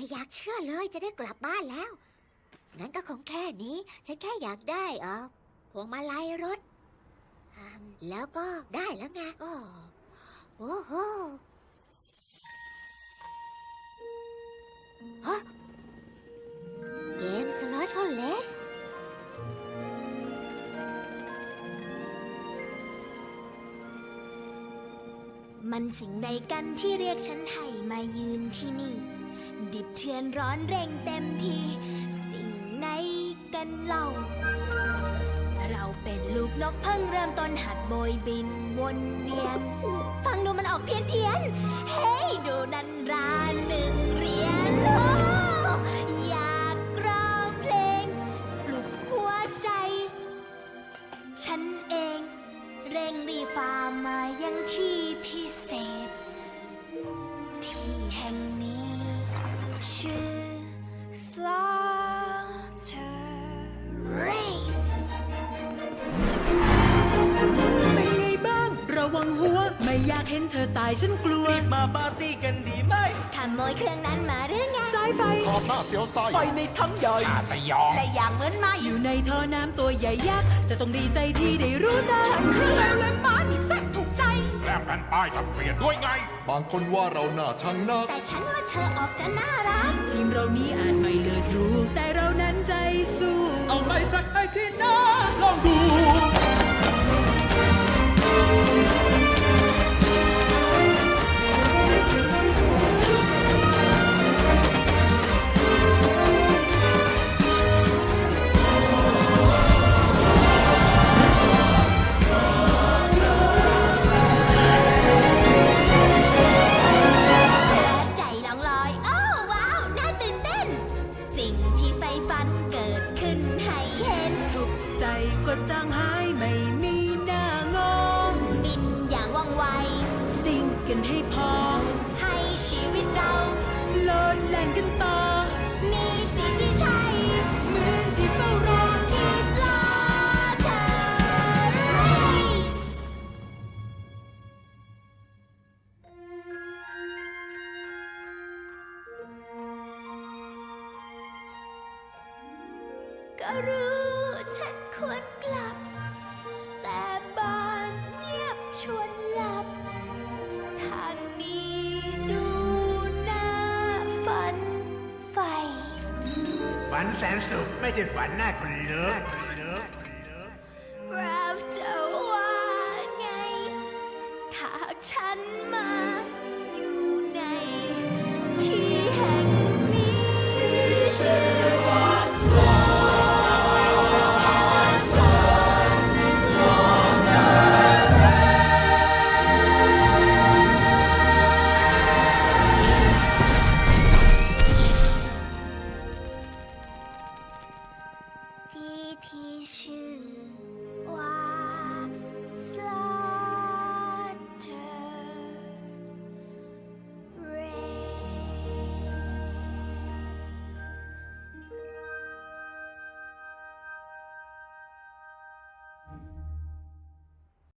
ไม่อยากเชื่อเลยจะได้กลับบ้านแล้ว งั้นก็คงแค่นี้ ฉันแค่อยากได้เออพวงมาลัยรถอืมแล้วก็ได้แล้วไงก็โอ้โหฮะเกมสล็อตโฮเลส มันสิ่งใดกันที่เรียกฉันให้มายืนที่นี่ ดิบเทือนร้อนเร่งเต็มที สิ่งไหนกันเล่า เราเป็นลูกนกเพิ่งเริ่มต้นหัดโบยบินวนเวียน ฟังดูมันออกเพี้ยนเพียน เฮ้ยดูนันราหนึ่งเหรียญโอ้อยากร้องเพลงปลุกหัวใจ ฉันเอง เร่งรีฟามายังที่พิเศษ ที่แห่งนี้ เห็นเธอตายฉันกลัวรีบมาปาร์ตี้กันดีไหมขโมยเครื่องนั้นมาหรือไงสายไฟขอบหน้าเสียวไส้ไฟในทั้งใหญ่อาสยองและอย่างเหมือนมาอยู่ในท่อน้ำตัวใหญ่ยักษ์จะต้องดีใจที่ได้รู้จักฉันคือเลวและมาที่แซ่บถูกใจแลมกันป้ายจะเปลี่ยนด้วยไง บางคนว่าเราหน้าชังนักแต่ฉันว่าเธอออกจะน่ารักทีมเรานี้อาจไม่เลิศหรู้ แต่เรานั้นใจสู้เอาไปสัก สิ่งที่ใฝ่ฝันเกิดขึ้นให้เห็น ทุกใจก็จางหายไม่มีหน้างอบินอย่างว่องไว สิ่งกันให้พอ ให้ชีวิตเรา โลดแล่นกัน ก็รู้ฉันควรกลับ แต่บ้านเงียบชวนหลับ ทางนี้ดูน่าฝันใฝ่ฝันแสนสุขไม่ใช่ฝันหน้าคนเลิกรับจะว่าไงถ้าฉัน 提醒